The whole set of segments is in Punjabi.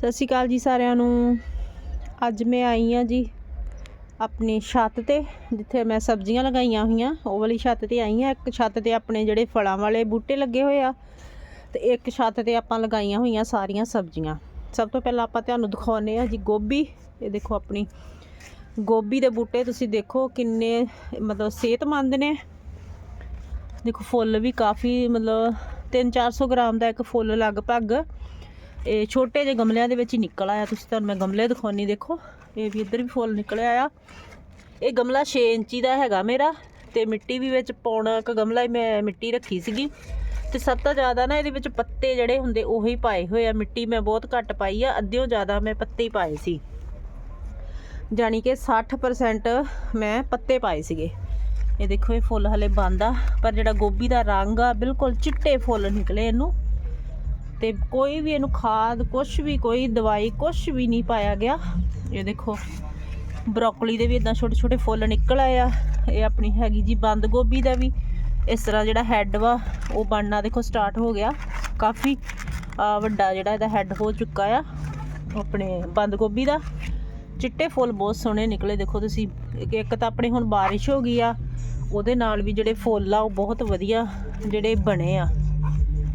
ਸਤਿ ਸ਼੍ਰੀ ਅਕਾਲ ਜੀ ਸਾਰਿਆਂ ਨੂੰ। ਅੱਜ ਮੈਂ ਆਈ ਆ ਜੀ ਆਪਣੀ ਛੱਤ ਤੇ, ਜਿੱਥੇ ਮੈਂ ਸਬਜ਼ੀਆਂ ਲਗਾਈਆਂ ਹੋਈਆਂ। ਉਹ ਵਾਲੀ ਛੱਤ ਤੇ ਆਈ ਆ ਇੱਕ ਛੱਤ ਤੇ ਆਪਣੇ ਜਿਹੜੇ ਫਲਾਂ ਵਾਲੇ ਬੂਟੇ ਲੱਗੇ ਹੋਏ ਆ ਤੇ ਇੱਕ ਛੱਤ ਤੇ ਆਪਾਂ ਲਗਾਈਆਂ ਹੋਈਆਂ ਸਾਰੀਆਂ ਸਬਜ਼ੀਆਂ। ਸਭ ਤੋਂ ਪਹਿਲਾਂ ਆਪਾਂ ਤੁਹਾਨੂੰ ਦਿਖਾਉਨੇ ਆ ਜੀ ਗੋਭੀ। ਇਹ ਦੇਖੋ ਆਪਣੀ। ਗੋਭੀ ਦੇ ਬੂਟੇ ਤੁਸੀਂ ਦੇਖੋ ਕਿੰਨੇ ਮਤਲਬ ਸਿਹਤਮੰਦ ਨੇ। ਦੇਖੋ ਫੁੱਲ ਵੀ ਕਾਫੀ ਮਤਲਬ 3-400 ਗ੍ਰਾਮ ਦਾ ਇੱਕ ਫੁੱਲ ਲਗਭਗ। ਇਹ ਛੋਟੇ ਜਿਹੇ ਗਮਲਿਆਂ ਦੇ ਵਿੱਚ ਹੀ ਨਿਕਲ ਆਇਆ। ਤੁਸੀਂ ਤੁਹਾਨੂੰ ਮੈਂ ਗਮਲੇ ਦਿਖਾਉਣੀ, ਦੇਖੋ। ਇਹ ਵੀ ਇੱਧਰ ਵੀ ਫੁੱਲ ਨਿਕਲਿਆ ਆ ਇਹ ਗਮਲਾ 6 ਇੰਚੀ ਦਾ ਹੈਗਾ ਮੇਰਾ ਤੇ ਮਿੱਟੀ ਵੀ ਵਿੱਚ ਪਾਉਣਾ ਕ ਗਮਲਾ ਹੀ ਮੈਂ ਮਿੱਟੀ ਰੱਖੀ ਸੀਗੀ। ਤੇ ਸਭ ਤੋਂ ਜ਼ਿਆਦਾ ਨਾ ਇਹਦੇ ਵਿੱਚ ਪੱਤੇ ਜਿਹੜੇ ਹੁੰਦੇ ਉਹੀ ਪਾਏ ਹੋਏ ਆ। ਮਿੱਟੀ ਮੈਂ ਬਹੁਤ ਘੱਟ ਪਾਈ ਆ, ਅੱਧਿਓਂ ਜ਼ਿਆਦਾ ਮੈਂ ਪੱਤੇ ਹੀ ਪਾਏ ਸੀ। ਜਾਣੀ ਕਿ 60% ਮੈਂ ਪੱਤੇ ਪਾਏ ਸੀਗੇ। ਇਹ ਦੇਖੋ ਇਹ ਫੁੱਲ ਹਲੇ ਬੰਦ ਆ ਪਰ ਜਿਹੜਾ ਗੋਭੀ ਦਾ ਰੰਗ ਆ, ਬਿਲਕੁਲ ਚਿੱਟੇ ਫੁੱਲ ਨਿਕਲੇ ਇਹਨੂੰ। ਤੇ ਕੋਈ ਵੀ ਇਹਨੂੰ ਖਾਦ, ਕੁਛ ਵੀ, ਕੋਈ ਦਵਾਈ, ਕੁਛ ਵੀ ਨਹੀਂ ਪਾਇਆ ਗਿਆ। ਇਹ ਦੇਖੋ, ਬਰੋਕਲੀ ਦੇ ਵੀ ਇਦਾਂ ਛੋਟੇ ਛੋਟੇ ਫੁੱਲ ਨਿਕਲ ਆਏ ਆ। ਇਹ ਆਪਣੀ ਹੈਗੀ ਜੀ ਬੰਦ ਗੋਭੀ ਦਾ ਵੀ। ਇਸ ਤਰ੍ਹਾਂ ਜਿਹੜਾ ਹੈੱਡ ਵਾ, ਉਹ ਬਣਨਾ ਦੇਖੋ ਸਟਾਰਟ ਹੋ ਗਿਆ। ਕਾਫੀ ਵੱਡਾ ਜਿਹੜਾ ਇਹਦਾ ਹੈੱਡ ਹੋ ਚੁੱਕਾ ਆ ਆਪਣੇ ਬੰਦ ਗੋਭੀ ਦਾ। ਚਿੱਟੇ ਫੁੱਲ ਬਹੁਤ ਸੋਹਣੇ ਨਿਕਲੇ। ਦੇਖੋ ਤੁਸੀਂ, ਇੱਕ- ਇੱਕ ਤਾਂ ਆਪਣੇ ਹੁਣ ਬਾਰਿਸ਼ ਹੋ ਗਈ ਆ, ਉਹਦੇ ਨਾਲ ਵੀ ਜਿਹੜੇ ਫੁੱਲ ਆ, ਉਹ ਬਹੁਤ ਵਧੀਆ ਜਿਹੜੇ ਬਣੇ ਆ।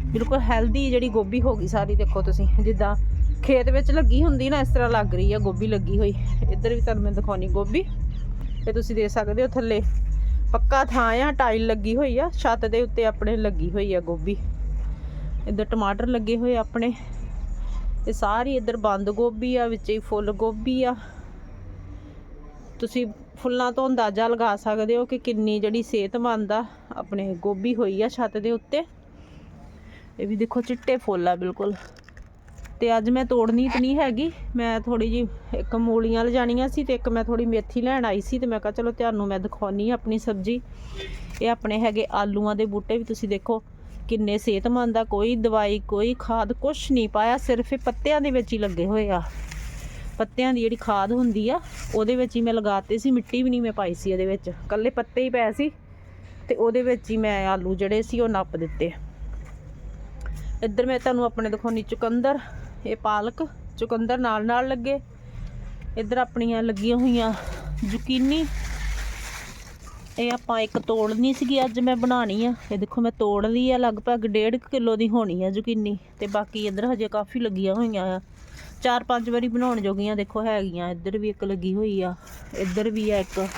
ਬਿਲਕੁਲ ਹੈਲਦੀ ਜਿਹੜੀ ਗੋਭੀ ਹੋ ਗਈ ਸਾਰੀ, ਦੇਖੋ ਤੁਸੀਂ, ਜਿੱਦਾਂ ਖੇਤ ਵਿੱਚ ਲੱਗੀ ਹੁੰਦੀ ਨਾ, ਇਸ ਤਰ੍ਹਾਂ ਲੱਗ ਰਹੀ ਆ ਗੋਭੀ ਲੱਗੀ ਹੋਈ। ਇੱਧਰ ਵੀ ਤੁਹਾਨੂੰ ਮੈਂ ਦਿਖਾਉਣੀ ਗੋਭੀ। ਇਹ ਤੁਸੀਂ ਦੇ ਸਕਦੇ ਹੋ ਥੱਲੇ। ਪੱਕਾ ਥਾਂ ਆ, ਟਾਈਲ ਲੱਗੀ ਹੋਈ ਆ, ਛੱਤ ਦੇ ਉੱਤੇ ਆਪਣੇ ਲੱਗੀ ਹੋਈ ਆ ਗੋਭੀ। ਇੱਧਰ ਟਮਾਟਰ ਲੱਗੇ ਹੋਏ ਆਪਣੇ। ਇਹ ਸਾਰੀ ਇੱਧਰ ਬੰਦ ਗੋਭੀ ਆ, ਵਿੱਚ ਹੀ ਫੁੱਲ ਗੋਭੀ ਆ। ਤੁਸੀਂ ਫੁੱਲਾਂ ਤੋਂ ਅੰਦਾਜ਼ਾ ਲਗਾ ਸਕਦੇ ਹੋ ਕਿ ਕਿੰਨੀ ਜਿਹੜੀ ਸਿਹਤਮੰਦ ਆ, ਆਪਣੇ ਗੋਭੀ ਹੋਈ ਆ ਛੱਤ ਦੇ ਉੱਤੇ। ਇਹ ਵੀ ਦੇਖੋ ਚਿੱਟੇ ਫੁੱਲ ਆ ਬਿਲਕੁਲ। ਤੇ ਅੱਜ ਮੈਂ ਤੋੜਨੀ ਤਾਂ ਨਹੀਂ ਹੈਗੀ। ਮੈਂ ਥੋੜੀ ਜੀ ਇੱਕ ਮੂਲੀਆਂ ਲਿਜਾਣੀਆਂ ਸੀ ਤੇ ਇੱਕ ਮੈਂ ਥੋੜੀ ਮੇਥੀ ਲੈਣ ਆਈ ਸੀ ਤੇ ਮੈਂ ਕਿਹਾ ਚਲੋ ਤੁਹਾਨੂੰ ਮੈਂ ਦਿਖਾਉਣੀ ਆਪਣੀ ਸਬਜ਼ੀ। ਇਹ ਆਪਣੇ ਹੈਗੇ ਆਲੂਆਂ ਦੇ ਬੂਟੇ ਵੀ ਤੁਸੀਂ ਦੇਖੋ ਕਿੰਨੇ ਸਿਹਤਮੰਦ ਆ, ਕੋਈ ਦਵਾਈ, ਕੋਈ ਖਾਦ, ਕੁਛ ਨਹੀਂ ਪਾਇਆ, ਸਿਰਫ ਇਹ ਪੱਤਿਆਂ ਦੇ ਵਿੱਚ ਹੀ ਲੱਗੇ ਹੋਏ ਆ। ਪੱਤਿਆਂ ਦੀ ਜਿਹੜੀ ਖਾਦ ਹੁੰਦੀ ਆ, ਉਹਦੇ ਵਿੱਚ ਹੀ ਮੈਂ ਲਗਾਤੇ ਸੀ, ਮਿੱਟੀ ਵੀ ਨਹੀਂ ਮੈਂ ਪਾਈ ਸੀ ਇਹਦੇ ਵਿੱਚ। ਕੱਲੇ ਪੱਤੇ ਹੀ ਪਏ ਸੀ ਤੇ ਉਹਦੇ ਵਿੱਚ ਹੀ ਮੈਂ ਆਲੂ ਜਿਹੜੇ ਸੀ ਉਹ ਨੱਪ ਦਿੱਤੇ। ਇੱਧਰ ਮੈਂ ਤੁਹਾਨੂੰ ਆਪਣੇ ਦਿਖਾਉਣੀ ਚੁਕੰਦਰ, ਇਹ ਪਾਲਕ, ਚੁਕੰਦਰ ਨਾਲ ਨਾਲ ਲੱਗੇ। ਇੱਧਰ ਆਪਣੀਆਂ ਲੱਗੀਆਂ ਹੋਈਆਂ ਜ਼ੁਕੀਨੀ। ਇਹ ਆਪਾਂ ਇੱਕ ਤੋੜਨੀ ਸੀਗੀ, ਅੱਜ ਮੈਂ ਬਣਾਣੀ ਆ। ਇਹ ਦੇਖੋ, ਮੈਂ ਤੋੜ ਲਈ ਆ, ਲਗਭਗ 1.5 ਕਿਲੋ ਦੀ ਹੋਣੀ ਆ ਜ਼ੁਕੀਨੀ। ਤੇ ਬਾਕੀ ਇੱਧਰ ਹਜੇ ਕਾਫੀ ਲੱਗੀਆਂ ਹੋਈਆਂ ਆ। ਚਾਰ ਪੰਜ ਵਾਰੀ ਬਣਾਉਣ ਜੋਗੀਆਂ ਦੇਖੋ, ਹੈਗੀਆਂ। ਇੱਧਰ ਵੀ ਇੱਕ ਲੱਗੀ ਹੋਈ ਆ। ਇੱਧਰ ਵੀ ਆ ਇੱਕ।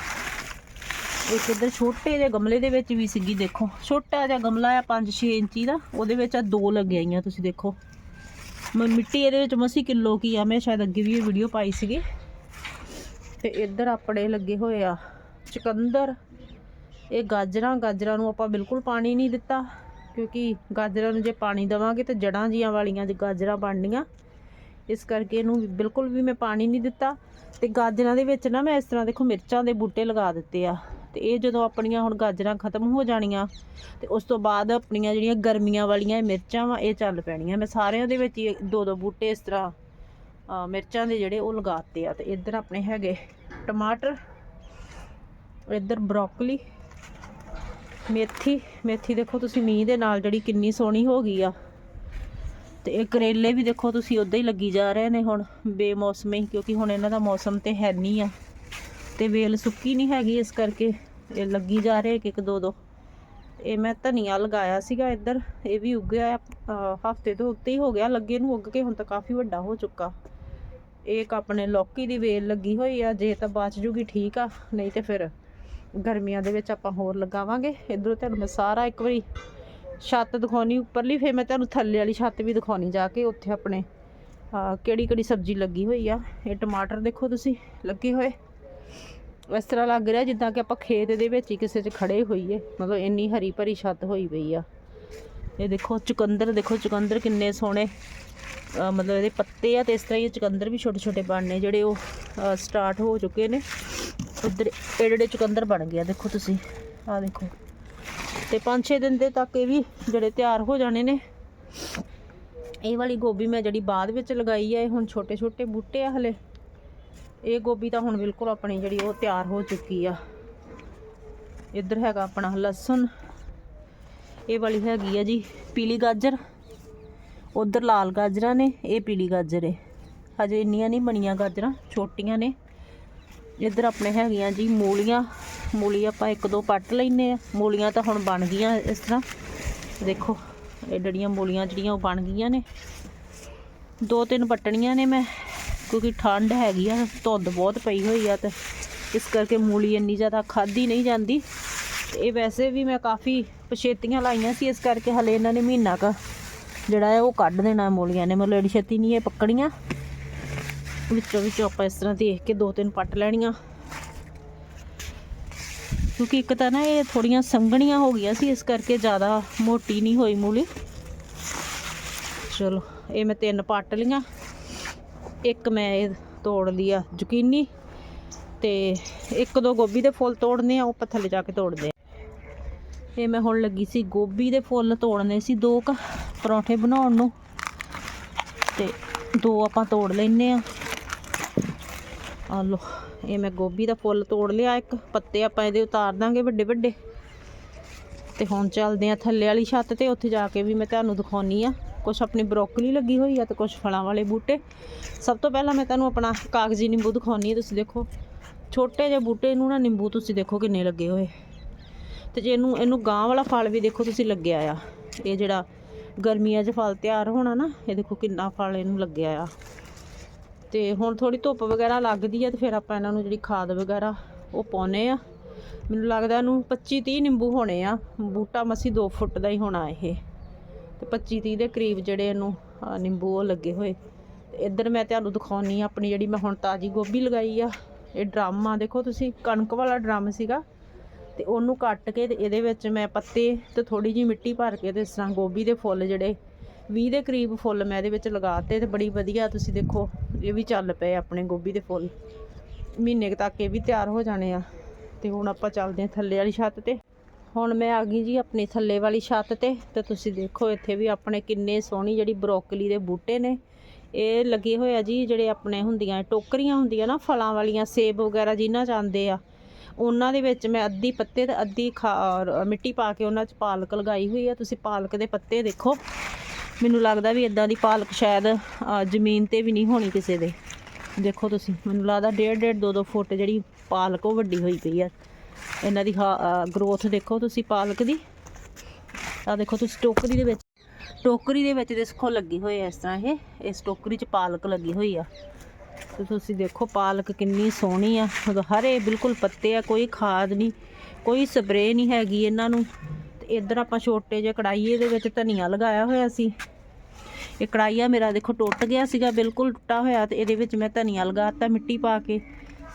ਇੱਕ ਇੱਧਰ ਛੋਟੇ ਜਿਹੇ ਗਮਲੇ ਦੇ ਵਿੱਚ ਵੀ ਸੀਗੀ, ਦੇਖੋ। ਛੋਟਾ ਜਿਹਾ ਗਮਲਾ ਆ 5-6 ਇੰਚੀ ਦਾ, ਉਹਦੇ ਵਿੱਚ ਆ ਦੋ ਲੱਗੀਆਂ ਤੁਸੀਂ ਦੇਖੋ। ਮੈਂ ਮਿੱਟੀ ਇਹਦੇ ਵਿੱਚ ਮਸੀ ਕਿਲੋ ਕੀ ਆ, ਮੈਂ ਸ਼ਾਇਦ ਅੱਗੇ ਵੀ ਇਹ ਵੀਡੀਓ ਪਾਈ ਸੀਗੀ। ਤੇ ਇੱਧਰ ਆਪਣੇ ਲੱਗੇ ਹੋਏ ਆ ਚੁਕੰਦਰ। ਇਹ ਗਾਜਰਾਂ ਗਾਜਰਾਂ ਨੂੰ ਆਪਾਂ ਬਿਲਕੁਲ ਪਾਣੀ ਨਹੀਂ ਦਿੱਤਾ, ਕਿਉਂਕਿ ਗਾਜਰਾਂ ਨੂੰ ਜੇ ਪਾਣੀ ਦੇਵਾਂਗੇ ਤੇ ਜੜਾਂ ਜੀਆਂ ਵਾਲੀਆਂ ਜੇ ਗਾਜਰਾਂ ਬਣਨੀਆਂ। ਇਸ ਕਰਕੇ ਇਹਨੂੰ ਬਿਲਕੁਲ ਵੀ ਮੈਂ ਪਾਣੀ ਨਹੀਂ ਦਿੱਤਾ। ਤੇ ਗਾਜਰਾਂ ਦੇ ਵਿੱਚ ਨਾ ਮੈਂ ਇਸ ਤਰ੍ਹਾਂ ਦੇਖੋ ਮਿਰਚਾਂ ਦੇ ਬੂਟੇ ਲਗਾ ਦਿੱਤੇ ਆ। ਤੇ ਇਹ ਜਦੋਂ ਆਪਣੀਆਂ ਹੁਣ ਗਾਜਰਾਂ ਖਤਮ ਹੋ ਜਾਣੀਆਂ ਤੇ ਉਸ ਤੋਂ ਬਾਅਦ ਆਪਣੀਆਂ ਜਿਹੜੀਆਂ ਗਰਮੀਆਂ ਵਾਲੀਆਂ ਮਿਰਚਾਂ ਵਾ, ਇਹ ਚੱਲ ਪੈਣੀਆਂ। ਮੈਂ ਸਾਰਿਆਂ ਦੇ ਵਿੱਚ ਹੀ ਦੋ ਦੋ ਬੂਟੇ ਇਸ ਤਰ੍ਹਾਂ ਮਿਰਚਾਂ ਦੇ ਜਿਹੜੇ ਉਹ ਲਗਾਤੇ ਆ ਤੇ ਇੱਧਰ ਆਪਣੇ ਹੈਗੇ ਟਮਾਟਰ, ਇੱਧਰ ਬਰੋਕਲੀ, ਮੇਥੀ ਮੇਥੀ ਦੇਖੋ ਤੁਸੀਂ ਮੀਂਹ ਦੇ ਨਾਲ ਜਿਹੜੀ ਕਿੰਨੀ ਸੋਹਣੀ ਹੋ ਗਈ ਆ। ਤੇ ਇਹ ਕਰੇਲੇ ਵੀ ਦੇਖੋ ਤੁਸੀਂ ਉਦਾਂ ਹੀ ਲੱਗੀ ਜਾ ਰਹੇ ਨੇ ਹੁਣ ਬੇਮੌਸਮੇ, ਕਿਉਂਕਿ ਹੁਣ ਇਹਨਾਂ ਦਾ ਮੌਸਮ ਤੇ ਹੈ ਨਹੀਂ ਆ। ਤੇ ਵੇਲ ਸੁੱਕੀ ਨਹੀਂ ਹੈਗੀ, ਇਸ ਕਰਕੇ ਇਹ ਲੱਗੀ ਜਾ ਰਹੇ ਇੱਕ ਇੱਕ ਦੋ ਦੋ ਇਹ ਮੈਂ ਧਨੀਆ ਲਗਾਇਆ ਸੀਗਾ ਇੱਧਰ, ਇਹ ਵੀ ਉੱਗਿਆ ਹਫ਼ਤੇ ਤੋਂ ਉੱਤੇ ਹੀ ਹੋ ਗਿਆ, ਲੱਗੇ ਨੂੰ ਉੱਗ ਕੇ ਹੁਣ ਤਾਂ ਕਾਫੀ ਵੱਡਾ ਹੋ ਚੁੱਕਾ। ਇਹ ਇੱਕ ਆਪਣੇ ਲੌਕੀ ਦੀ ਵੇਲ ਲੱਗੀ ਹੋਈ ਆ, ਜੇ ਤਾਂ ਬਚ ਜੂਗੀ ਠੀਕ ਆ, ਨਹੀਂ ਤੇ ਫਿਰ ਗਰਮੀਆਂ ਦੇ ਵਿੱਚ ਆਪਾਂ ਹੋਰ ਲਗਾਵਾਂਗੇ। ਇਧਰੋਂ ਤੁਹਾਨੂੰ ਮੈਂ ਸਾਰਾ ਇੱਕ ਵਾਰੀ ਛੱਤ ਦਿਖਾਉਣੀ, ਉੱਪਰਲੀ ਫਿਰ ਮੈਂ ਤੁਹਾਨੂੰ ਥੱਲੇ ਵਾਲੀ ਛੱਤ ਵੀ ਦਿਖਾਉਣੀ ਜਾ ਕੇ, ਉੱਥੇ ਆਪਣੇ ਕਿਹੜੀ ਕਿਹੜੀ ਸਬਜ਼ੀ ਲੱਗੀ ਹੋਈ ਆ। ਇਹ ਟਮਾਟਰ ਦੇਖੋ ਤੁਸੀਂ, ਲੱਗੇ ਹੋਏ। ਇਸ ਤਰ੍ਹਾਂ ਲੱਗ ਰਿਹਾ ਜਿੱਦਾਂ ਕਿ ਆਪਾਂ ਖੇਤ ਦੇ ਵਿੱਚ ਹੀ ਕਿਸੇ 'ਚ ਖੜੇ ਹੋਈਏ। ਮਤਲਬ ਇੰਨੀ ਹਰੀ ਭਰੀ ਛੱਤ ਹੋਈ ਪਈ ਆ। ਇਹ ਦੇਖੋ ਚੁਕੰਦਰ ਦੇਖੋ ਚੁਕੰਦਰ ਕਿੰਨੇ ਸੋਹਣੇ। ਮਤਲਬ ਇਹਦੇ ਪੱਤੇ ਆ ਤੇ ਇਸ ਤਰ੍ਹਾਂ ਹੀ ਚੁਕੰਦਰ ਵੀ ਛੋਟੇ ਛੋਟੇ ਬਣਨੇ ਜਿਹੜੇ ਉਹ ਸਟਾਰਟ ਹੋ ਚੁੱਕੇ ਨੇ। ਉਧਰ ਏਡੇ ਚੁਕੰਦਰ ਬਣ ਗਿਆ ਦੇਖੋ ਤੁਸੀਂ। ਆਹ ਦੇਖੋ। ਤੇ 5-6 ਦਿਨ ਦੇ ਤੱਕ ਇਹ ਵੀ ਜਿਹੜੇ ਤਿਆਰ ਹੋ ਜਾਣੇ ਨੇ। ਇਹ ਵਾਲੀ ਗੋਭੀ ਮੈਂ ਜਿਹੜੀ ਬਾਅਦ ਵਿੱਚ ਲਗਾਈ ਆ, ਇਹ ਹੁਣ ਛੋਟੇ ਛੋਟੇ ਬੂਟੇ ਆ ਹਲੇ। ਇਹ ਗੋਭੀ ਤਾਂ ਹੁਣ ਬਿਲਕੁਲ ਆਪਣੀ ਜਿਹੜੀ ਉਹ ਤਿਆਰ ਹੋ ਚੁੱਕੀ ਆ। ਇੱਧਰ ਹੈਗਾ ਆਪਣਾ ਲਸਣ। ਇਹ ਵਾਲੀ ਹੈਗੀ ਆ ਜੀ ਪੀਲੀ ਗਾਜਰ। ਉਧਰ ਲਾਲ ਗਾਜਰਾਂ ਨੇ, ਇਹ ਪੀਲੀ ਗਾਜਰ ਹੈ ਹਜੇ ਇੰਨੀਆਂ ਨਹੀਂ ਬਣੀਆਂ ਗਾਜਰਾਂ, ਛੋਟੀਆਂ ਨੇ। ਇੱਧਰ ਆਪਣੇ ਹੈਗੀਆਂ ਜੀ ਮੂਲੀਆਂ। ਮੂਲੀ ਆਪਾਂ ਇੱਕ ਦੋ ਪੱਟ ਲੈਨੇ ਆ। ਮੂਲੀਆਂ ਤਾਂ ਹੁਣ ਬਣ ਗਈਆਂ ਇਸ ਤਰ੍ਹਾਂ। ਦੇਖੋ, ਇਹ ਡੜੀਆਂ ਮੂਲੀਆਂ ਜਿਹੜੀਆਂ ਉਹ ਬਣ ਗਈਆਂ ਨੇ। ਦੋ ਤਿੰਨ ਪੱਟਣੀਆਂ ਨੇ ਮੈਂ। ਕਿਉਂਕਿ ਠੰਡ ਹੈਗੀ ਆ, ਧੁੰਦ ਬਹੁਤ ਪਈ ਹੋਈ ਆ ਤੇ ਇਸ ਕਰਕੇ ਮੂਲੀ ਇੰਨੀ ਜ਼ਿਆਦਾ ਖਾਦੀ ਨਹੀਂ ਜਾਂਦੀ। ਇਹ ਵੈਸੇ ਵੀ ਮੈਂ ਕਾਫੀ ਪਛੇਤੀਆਂ ਲਾਈਆਂ ਸੀ, ਇਸ ਕਰਕੇ ਹਲੇ ਇਹਨਾਂ ਨੇ ਮਹੀਨਾ ਕ ਜਿਹੜਾ ਹੈ ਉਹ ਕੱਢ ਦੇਣਾ ਮੂਲੀਆਂ ਨੇ। ਮਤਲਬ ਐਡੀ ਛੇਤੀ ਨਹੀਂ ਇਹ ਪੱਕਣੀਆਂ, ਵਿੱਚੋਂ ਵਿੱਚੋਂ ਆਪਾਂ ਇਸ ਤਰ੍ਹਾਂ ਦੇਖ ਕੇ ਦੋ ਤਿੰਨ ਪੱਟ ਲੈਣੀਆਂ। ਕਿਉਂਕਿ ਇੱਕ ਤਾਂ ਨਾ ਇਹ ਥੋੜੀਆਂ ਸੰਘਣੀਆਂ ਹੋ ਗਈਆਂ ਸੀ, ਇਸ ਕਰਕੇ ਜ਼ਿਆਦਾ ਮੋਟੀ ਨਹੀਂ ਹੋਈ ਮੂਲੀ। ਚਲੋ, ਇਹ ਮੈਂ ਤਿੰਨ ਪੱਟ ਲੀਆਂ ਇੱਕ ਮੈਂ ਇਹ ਤੋੜ ਲਿਆ ਜ਼ੁਕੀਨੀ ਤੇ ਇੱਕ ਦੋ ਗੋਭੀ ਦੇ ਫੁੱਲ ਤੋੜਨੇ ਆ, ਉਹ ਆਪਾਂ ਥੱਲੇ ਜਾ ਕੇ ਤੋੜਦੇ ਆ। ਇਹ ਮੈਂ ਹੁਣ ਲੱਗੀ ਸੀ ਗੋਭੀ ਦੇ ਫੁੱਲ ਤੋੜਨੇ ਸੀ ਦੋ ਕ ਪਰੌਂਠੇ ਬਣਾਉਣ ਨੂੰ ਤੇ ਦੋ ਆਪਾਂ ਤੋੜ ਲੈਨੇ ਆ। ਆ ਲੋ ਇਹ ਮੈਂ ਗੋਭੀ ਦਾ ਫੁੱਲ ਤੋੜ ਲਿਆ, ਇੱਕ ਪੱਤੇ ਆਪਾਂ ਇਹਦੇ ਉਤਾਰ ਦਾਂਗੇ ਵੱਡੇ ਵੱਡੇ। ਤੇ ਹੁਣ ਚੱਲਦੇ ਆ ਥੱਲੇ ਵਾਲੀ ਛੱਤ ਤੇ, ਉੱਥੇ ਜਾ ਕੇ ਵੀ ਮੈਂ ਤੁਹਾਨੂੰ ਦਿਖਾਉਣੀ ਆ। ਕੁਛ ਆਪਣੀ ਬਰੋਕਲੀ ਲੱਗੀ ਹੋਈ ਆ ਤੇ ਕੁਛ ਫਲਾਂ ਵਾਲੇ ਬੂਟੇ। ਸਭ ਤੋਂ ਪਹਿਲਾਂ ਮੈਂ ਤੁਹਾਨੂੰ ਆਪਣਾ ਕਾਗਜ਼ੀ ਨਿੰਬੂ ਦਿਖਾਉਣੀ ਆ, ਤੁਸੀਂ ਦੇਖੋ। ਛੋਟੇ ਜਿਹੇ ਬੂਟੇ ਨੂੰ ਨਾ ਨਿੰਬੂ ਤੁਸੀਂ ਦੇਖੋ ਕਿੰਨੇ ਲੱਗੇ ਹੋਏ। ਤੇ ਜੇ ਇਹਨੂੰ ਇਹਨੂੰ ਗਾਂ ਵਾਲਾ ਫਲ ਵੀ ਦੇਖੋ ਤੁਸੀਂ ਲੱਗਿਆ ਆ। ਇਹ ਜਿਹੜਾ ਗਰਮੀਆਂ 'ਚ ਫਲ ਤਿਆਰ ਹੋਣਾ ਨਾ, ਇਹ ਦੇਖੋ ਕਿੰਨਾ ਫਲ ਇਹਨੂੰ ਲੱਗਿਆ ਆ। ਤੇ ਹੁਣ ਥੋੜੀ ਧੁੱਪ ਵਗੈਰਾ ਲੱਗਦੀ ਆ ਤੇ ਫਿਰ ਆਪਾਂ ਇਹਨਾਂ ਨੂੰ ਜਿਹੜੀ ਖਾਦ ਵਗੈਰਾ ਉਹ ਪਾਉਨੇ ਆ। ਮੈਨੂੰ ਲੱਗਦਾ ਇਹਨੂੰ 25 30 ਨਿੰਬੂ ਹੋਣੇ ਆ। ਬੂਟਾ ਮਸੀ 2 ਫੁੱਟ ਦਾ ਹੀ ਹੋਣਾ ਇਹ। ਤੇ 25 30 ਦੇ ਕਰੀਬ ਜਿਹੜੇ ਇਹਨੂੰ ਨਿੰਬੂ ਉਹ ਲੱਗੇ ਹੋਏ। ਤੇ ਇੱਧਰ ਮੈਂ ਤੁਹਾਨੂੰ ਦਿਖਾਉਣੀ ਆ ਆਪਣੀ ਜਿਹੜੀ ਮੈਂ ਹੁਣ ਤਾਜੀ ਗੋਭੀ ਲਗਾਈ ਆ। ਇਹ ਡਰਮ ਆ, ਦੇਖੋ ਤੁਸੀਂ, ਕਣਕ ਵਾਲਾ ਡਰਮ ਸੀਗਾ। ਤੇ ਉਹਨੂੰ ਕੱਟ ਕੇ ਤੇ ਇਹਦੇ ਵਿੱਚ ਮੈਂ ਪੱਤੇ ਤੇ ਥੋੜੀ ਜਿਹੀ ਮਿੱਟੀ ਭਰ ਕੇ ਤੇ ਇਸ ਤਰ੍ਹਾਂ ਗੋਭੀ ਦੇ ਫੁੱਲ ਜਿਹੜੇ 20 ਦੇ ਕਰੀਬ ਫੁੱਲ ਮੈਂ ਇਹਦੇ ਵਿੱਚ ਲਗਾਤੇ ਤੇ ਬੜੀ ਵਧੀਆ ਤੁਸੀਂ ਦੇਖੋ, ਇਹ ਵੀ ਚੱਲ ਪਏ ਆਪਣੇ ਗੋਭੀ ਦੇ ਫੁੱਲ। ਮਹੀਨੇ ਕੁ ਤੱਕ ਇਹ ਵੀ ਤਿਆਰ ਹੋ ਜਾਣੇ ਆ। ਤੇ ਹੁਣ ਆਪਾਂ ਚੱਲਦੇ ਹਾਂ ਥੱਲੇ ਵਾਲੀ ਛੱਤ ਤੇ। ਹੁਣ ਮੈਂ ਆ ਗਈ ਜੀ ਆਪਣੀ ਥੱਲੇ ਵਾਲੀ ਛੱਤ ਤੇ ਤੇ ਤੁਸੀਂ ਦੇਖੋ ਇੱਥੇ ਵੀ ਆਪਣੇ ਕਿੰਨੇ ਸੋਹਣੀ ਜਿਹੜੀ ਬਰੋਕਲੀ ਦੇ ਬੂਟੇ ਨੇ। ਇਹ ਲੱਗੇ ਹੋਏ ਆ ਜੀ ਜਿਹੜੇ ਆਪਣੇ ਹੁੰਦੀਆਂ ਟੋਕਰੀਆਂ ਹੁੰਦੀਆਂ ਨਾ ਫਲਾਂ ਵਾਲੀਆਂ, ਸੇਬ ਵਗੈਰਾ ਜਿਨ੍ਹਾਂ ਚ ਆਉਂਦੇ ਆ। ਉਹਨਾਂ ਦੇ ਵਿੱਚ ਮੈਂ ਅੱਧੀ ਪੱਤੇ ਤੇ ਅੱਧੀ ਖਾ- ਮਿੱਟੀ ਪਾ ਕੇ ਉਹਨਾਂ 'ਚ ਪਾਲਕ ਲਗਾਈ ਹੋਈ ਆ। ਤੁਸੀਂ ਪਾਲਕ ਦੇ ਪੱਤੇ ਦੇਖੋ। ਮੈਨੂੰ ਲੱਗਦਾ ਵੀ ਇਦਾਂ ਦੀ ਪਾਲਕ ਸ਼ਾਇਦ ਜ਼ਮੀਨ ਤੇ ਵੀ ਨਹੀਂ ਹੋਣੀ ਕਿਸੇ ਦੇ। ਦੇਖੋ ਤੁਸੀਂ, ਮੈਨੂੰ ਲੱਗਦਾ ਡੇਢ ਡੇਢ ਦੋ ਦੋ ਫੁੱਟ ਜਿਹੜੀ ਪਾਲਕ ਉਹ ਵੱਡੀ ਹੋਈ ਪਈ ਆ। ਇਹਨਾਂ ਦੀ ਗਰੋਥ ਦੇਖੋ ਤੁਸੀਂ ਪਾਲਕ ਦੀ। ਆ ਦੇਖੋ ਤੁਸੀਂ ਟੋਕਰੀ ਦੇ ਵਿੱਚ, ਟੋਕਰੀ ਦੇ ਵਿੱਚ ਦੇਖੋ ਲੱਗੀ ਹੋਈ ਆ ਇਸ ਤਰ੍ਹਾਂ ਇਹ, ਇਸ ਟੋਕਰੀ 'ਚ ਪਾਲਕ ਲੱਗੀ ਹੋਈ ਆ। ਤੇ ਤੁਸੀਂ ਦੇਖੋ ਪਾਲਕ ਕਿੰਨੀ ਸੋਹਣੀ ਆ। ਮਤਲਬ ਹਰੇ ਬਿਲਕੁਲ ਪੱਤੇ ਆ, ਕੋਈ ਖਾਦ ਨਹੀਂ, ਕੋਈ ਸਪਰੇਅ ਨਹੀਂ ਹੈਗੀ ਇਹਨਾਂ ਨੂੰ। ਤੇ ਇੱਧਰ ਆਪਾਂ ਛੋਟੇ ਜਿਹੇ ਕੜਾਈਏ ਦੇ ਵਿੱਚ ਧਨੀਆ ਲਗਾਇਆ ਹੋਇਆ ਸੀ। ਇਹ ਕੜਾਈਆ ਮੇਰਾ ਦੇਖੋ ਟੁੱਟ ਗਿਆ ਸੀਗਾ, ਬਿਲਕੁਲ ਟੁੱਟਾ ਹੋਇਆ ਤੇ ਇਹਦੇ ਵਿੱਚ ਮੈਂ ਧਨੀਆ ਲਗਾਤਾ ਮਿੱਟੀ ਪਾ ਕੇ।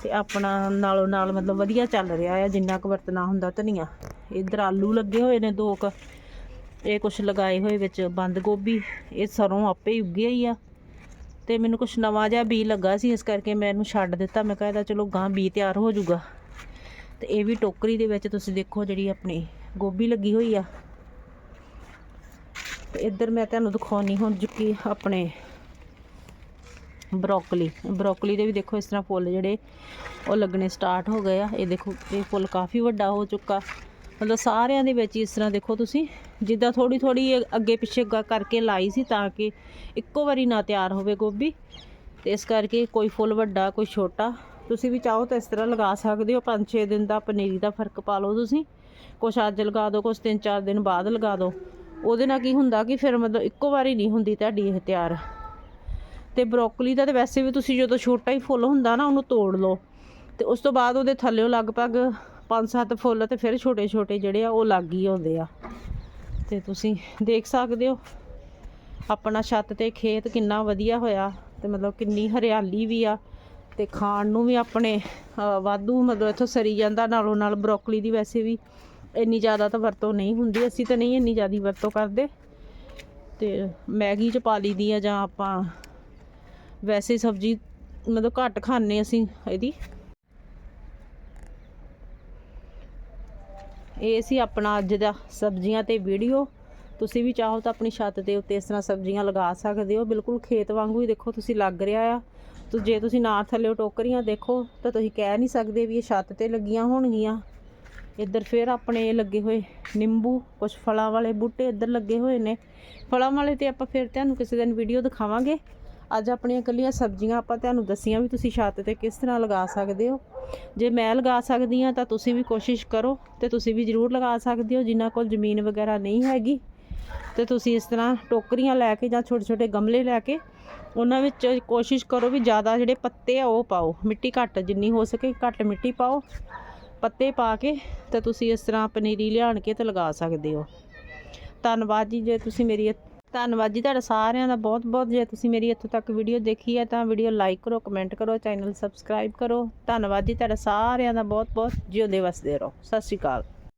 ਤੇ ਆਪਣਾ ਨਾਲੋਂ ਨਾਲ ਮਤਲਬ ਵਧੀਆ ਚੱਲ ਰਿਹਾ ਆ, ਜਿੰਨਾ ਕੁ ਵਰਤਣਾ ਹੁੰਦਾ ਧਨੀਆ। ਇੱਧਰ ਆਲੂ ਲੱਗੇ ਹੋਏ ਨੇ ਦੋ ਕੁ, ਇਹ ਕੁਛ ਲਗਾਏ ਹੋਏ ਵਿੱਚ ਬੰਦ ਗੋਭੀ, ਇਹ ਸਰੋਂ ਆਪੇ ਹੀ ਉੱਗਿਆ ਹੀ ਆ। ਤੇ ਮੈਨੂੰ ਕੁਛ ਨਵਾਂ ਜਿਹਾ ਬੀ ਲੱਗਾ ਸੀ, ਇਸ ਕਰਕੇ ਮੈਂ ਇਹਨੂੰ ਛੱਡ ਦਿੱਤਾ। ਮੈਂ ਕਹਿੰਦਾ ਚਲੋ ਗਾਂ ਬੀ ਤਿਆਰ ਹੋ ਜਾਊਗਾ। ਤੇ ਇਹ ਵੀ ਟੋਕਰੀ ਦੇ ਵਿੱਚ ਤੁਸੀਂ ਦੇਖੋ ਜਿਹੜੀ ਆਪਣੀ ਗੋਭੀ ਲੱਗੀ ਹੋਈ ਆ। ਤੇ ਇੱਧਰ ਮੈਂ ਤੁਹਾਨੂੰ ਦਿਖਾਉਣੀ ਹੁਣ ਜੁਕੀ ਆਪਣੇ ਬਰੋਕਲੀ। ਬਰੋਕਲੀ ਦੇ ਵੀ ਦੇਖੋ ਇਸ ਤਰ੍ਹਾਂ ਫੁੱਲ ਜਿਹੜੇ ਉਹ ਲੱਗਣੇ ਸਟਾਰਟ ਹੋ ਗਏ ਆ। ਇਹ ਦੇਖੋ, ਇਹ ਫੁੱਲ ਕਾਫੀ ਵੱਡਾ ਹੋ ਚੁੱਕਾ। ਮਤਲਬ ਸਾਰਿਆਂ ਦੇ ਵਿੱਚ ਇਸ ਤਰ੍ਹਾਂ ਦੇਖੋ ਤੁਸੀਂ, ਜਿੱਦਾਂ ਥੋੜੀ ਥੋੜੀ ਅੱਗੇ ਪਿੱਛੇ ਗ- ਕਰਕੇ ਲਾਈ ਸੀ ਤਾਂ ਕਿ ਇੱਕੋ ਵਾਰੀ ਨਾ ਤਿਆਰ ਹੋਵੇ ਗੋਭੀ। ਤੇ ਇਸ ਕਰਕੇ ਕੋਈ ਫੁੱਲ ਵੱਡਾ, ਕੋਈ ਛੋਟਾ, ਤੁਸੀਂ ਵੀ ਚਾਹੋ ਤਾਂ ਇਸ ਤਰ੍ਹਾਂ ਲਗਾ ਸਕਦੇ ਹੋ। 5-6 ਦਿਨ ਦਾ ਪਨੀਰੀ ਦਾ ਫ਼ਰਕ ਪਾ ਲਓ ਤੁਸੀਂ। ਕੁਛ ਅੱਜ ਲਗਾ ਦਿਓ ਕੁਛ 3-4 ਦਿਨ ਬਾਅਦ ਲਗਾ ਦਿਓ ਉਹਦੇ ਨਾਲ ਕੀ ਹੁੰਦਾ ਕਿ ਫਿਰ ਮਤਲਬ ਇੱਕੋ ਵਾਰੀ ਨਹੀਂ ਹੁੰਦੀ ਤੁਹਾਡੀ ਇਹ ਤਿਆਰ। ਤੇ ਬਰੋਕਲੀ ਦਾ ਤੇ ਵੈਸੇ ਵੀ ਤੁਸੀਂ ਜਦੋਂ ਛੋਟਾ ਹੀ ਫੁੱਲ ਹੁੰਦਾ ਨਾ ਉਹਨੂੰ ਤੋੜ ਲਓ। ਤੇ ਉਸ ਤੋਂ ਬਾਅਦ ਉਹਦੇ ਥੱਲੇੋਂ ਲਗਭਗ 5-7 ਫੁੱਲ ਤੇ ਫਿਰ ਛੋਟੇ ਛੋਟੇ ਜਿਹੜੇ ਆ ਉਹ ਲੱਗ ਹੀ ਆਉਂਦੇ ਆ। ਤੇ ਤੁਸੀਂ ਦੇਖ ਸਕਦੇ ਹੋ, ਆਪਣਾ ਛੱਤ ਤੇ ਖੇਤ ਕਿੰਨਾ ਵਧੀਆ ਹੋਇਆ ਤੇ ਮਤਲਬ ਕਿੰਨੀ ਹਰਿਆਲੀ ਵੀ ਆ ਤੇ ਖਾਣ ਨੂੰ ਵੀ ਆਪਣੇ ਵਾਧੂ ਮਤਲਬ ਇੱਥੋਂ ਸਰੀ ਜਾਂਦਾ, ਨਾਲੋਂ ਨਾਲ ਬਰੋਕਲੀ ਦੀ ਵੈਸੇ ਵੀ ਇੰਨੀ ਜ਼ਿਆਦਾ ਤਾਂ ਵਰਤੋਂ ਨਹੀਂ ਹੁੰਦੀ, ਅਸੀਂ ਤਾਂ ਨਹੀਂ ਇੰਨੀ ਜ਼ਿਆਦਾ ਵਰਤੋਂ ਕਰਦੇ। ਤੇ ਮੈਗੀ ਚ ਪਾ ਲਈ ਦੀ ਆ ਜਾਂ ਆਪਾਂ ਵੈਸੇ ਸਬਜ਼ੀ ਮਤਲਬ ਘੱਟ ਖਾਂਦੇ ਅਸੀਂ ਇਹਦੀ। ਇਹ ਸੀ ਆਪਣਾ ਅੱਜ ਦਾ ਸਬਜ਼ੀਆਂ ਤੇ ਵੀਡੀਓ। ਤੁਸੀਂ ਵੀ ਚਾਹੋ ਤਾਂ ਆਪਣੀ ਛੱਤ ਦੇ ਉੱਤੇ ਇਸ ਤਰ੍ਹਾਂ ਸਬਜ਼ੀਆਂ ਲਗਾ ਸਕਦੇ ਹੋ। ਬਿਲਕੁਲ ਖੇਤ ਵਾਂਗੂ ਹੀ ਦੇਖੋ ਤੁਸੀਂ ਲੱਗ ਰਿਹਾ ਆ। ਤੇ ਜੇ ਤੁਸੀਂ ਨਾ ਥੱਲੇ ਟੋਕਰੀਆਂ ਦੇਖੋ ਤਾਂ ਤੁਸੀਂ ਕਹਿ ਨਹੀਂ ਸਕਦੇ ਵੀ ਇਹ ਛੱਤ ਤੇ ਲੱਗੀਆਂ ਹੋਣਗੀਆਂ। ਇੱਧਰ ਫਿਰ ਆਪਣੇ ਇਹ ਲੱਗੇ ਹੋਏ ਨਿੰਬੂ ਕੁਝ ਫਲਾਂ ਵਾਲੇ ਬੂਟੇ ਇੱਧਰ ਲੱਗੇ ਹੋਏ ਨੇ। ਫਲਾਂ ਵਾਲੇ ਤੇ ਆਪਾਂ ਫਿਰ ਤੁਹਾਨੂੰ ਕਿਸੇ ਦਿਨ ਵੀਡੀਓ ਦਿਖਾਵਾਂਗੇ। ਅੱਜ ਆਪਣੀਆਂ ਇਕੱਲੀਆਂ ਸਬਜ਼ੀਆਂ ਆਪਾਂ ਤੁਹਾਨੂੰ ਦੱਸੀਆਂ ਵੀ ਤੁਸੀਂ ਛੱਤ ਤੇ ਕਿਸ ਤਰ੍ਹਾਂ ਲਗਾ ਸਕਦੇ ਹੋ। ਜੇ ਮੈਂ ਲਗਾ ਸਕਦੀ ਹਾਂ ਤਾਂ ਤੁਸੀਂ ਵੀ ਕੋਸ਼ਿਸ਼ ਕਰੋ ਤੇ ਤੁਸੀਂ ਵੀ ਜ਼ਰੂਰ ਲਗਾ ਸਕਦੇ ਹੋ, ਜਿਨ੍ਹਾਂ ਕੋਲ ਜ਼ਮੀਨ ਵਗੈਰਾ ਨਹੀਂ ਹੈਗੀ। ਤੇ ਤੁਸੀਂ ਇਸ ਤਰ੍ਹਾਂ ਟੋਕਰੀਆਂ ਲੈ ਕੇ ਜਾਂ ਛੋਟੇ ਛੋਟੇ ਗਮਲੇ ਲੈ ਕੇ ਉਹਨਾਂ ਵਿੱਚ ਕੋਸ਼ਿਸ਼ ਕਰੋ ਵੀ ਜ਼ਿਆਦਾ ਜਿਹੜੇ ਪੱਤੇ ਆ ਉਹ ਪਾਓ। ਮਿੱਟੀ ਘੱਟ ਜਿੰਨੀ ਹੋ ਸਕੇ ਘੱਟ ਮਿੱਟੀ ਪਾਓ, ਪੱਤੇ ਪਾ ਕੇ ਤੇ ਤੁਸੀਂ ਇਸ ਤਰ੍ਹਾਂ ਪਨੀਰੀ ਲਿਆਣ ਕੇ ਤੇ ਲਗਾ ਸਕਦੇ ਹੋ। ਧੰਨਵਾਦ ਜੀ, ਜੇ ਤੁਸੀਂ ਮੇਰੀ ਧੰਨਵਾਦ ਜੀ ਤੁਹਾਡਾ ਸਾਰਿਆਂ ਦਾ ਬਹੁਤ ਬਹੁਤ। ਜੇ ਤੁਸੀਂ ਮੇਰੀ ਇੱਥੋਂ ਤੱਕ ਵੀਡੀਓ ਦੇਖੀ ਹੈ ਤਾਂ ਵੀਡੀਓ ਲਾਈਕ ਕਰੋ ਕਮੈਂਟ ਕਰੋ ਚੈਨਲ ਸਬਸਕ੍ਰਾਈਬ ਕਰੋ। ਧੰਨਵਾਦ ਜੀ ਤੁਹਾਡਾ ਸਾਰਿਆਂ ਦਾ ਬਹੁਤ ਬਹੁਤ। ਜਿਉਂਦੇ ਵਸਦੇ ਰਹੋ। ਸਤਿ ਸ਼੍ਰੀ ਅਕਾਲ।